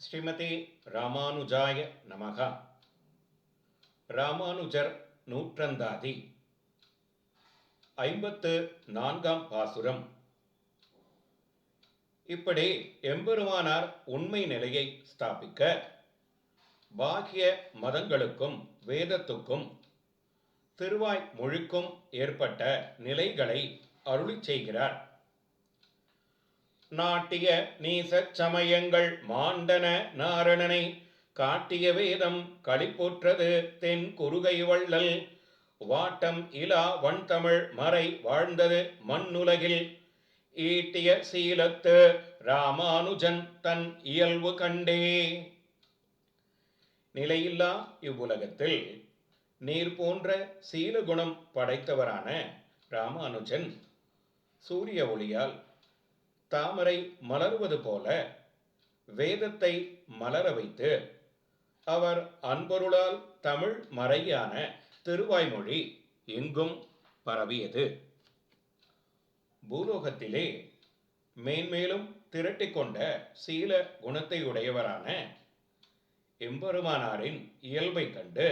ஸ்ரீமதி ராமானுஜாய நமக. ராமானுஜர் நூற்றந்தாதி. ஐம்பத்து நான்காம் பாசுரம். இப்படி எம்பெருமானார் உண்மை நிலையை ஸ்தாபிக்க பாக்கிய மதங்களுக்கும் வேதத்துக்கும் திருவாய் மொழிக்கும் ஏற்பட்ட நிலைகளை அருளி செய்கிறார். நாட்டிய நீசச் சமயங்கள் மாண்டன நாரணனை காட்டிய வேதம் களிப்புற்றது தென் குறுகை வள்ளல். வாட்டம் இலா வண்தமிழ் மறை வாழ்ந்தது மண்ணுலகில். ஈட்டிய சீலத்து ராமானுஜன் தன் இயல்பு கண்டே. நிலையில்லா இவ்வுலகத்தில் நீர் போன்ற சீலகுணம் படைத்தவரான ராமானுஜன் சூரிய ஒளியால் தாமரை மலர்வது போல வேதத்தை மலர வைத்து அவர் அன்பொருளால் தமிழ் மறையான திருவாய்மொழி எங்கும் பரவியது. பூலோகத்திலே மேன்மேலும் திரட்டிக்கொண்ட சீல குணத்தையுடையவரான எம்பெருமானாரின் இயல்பை கண்டு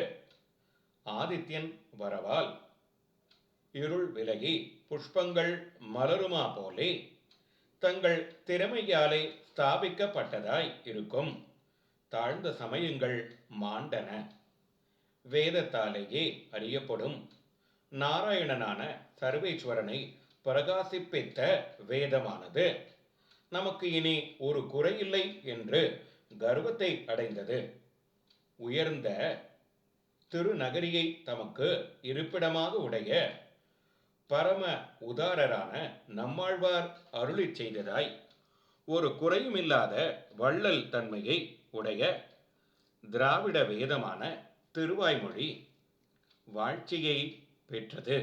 ஆதித்யன் வரவால் இருள் விலகி புஷ்பங்கள் மலருமா போலே தங்கள் திறமையாலே ஸ்தாபிக்கப்பட்டதாய் இருக்கும். தாழ்ந்த சமயங்கள் மாண்டன. வேதத்தாலேயே அறியப்படும். நாராயணனான சர்வேஸ்வரனை பிரகாசிப்பித்த வேதமானது. நமக்கு இனி ஒரு குறையில்லை என்று கர்வத்தை அடைந்தது. உயர்ந்த திருநகரியை தமக்கு இருப்பிடமாக உடைய பரம உதாரரான நம்மாழ்வார் அருளிச் செய்ததாய் ஒரு குறையுமில்லாத வள்ளல் தன்மையை உடைய திராவிட வேதமான திருவாய்மொழி வாழ்ச்சியை பெற்றது.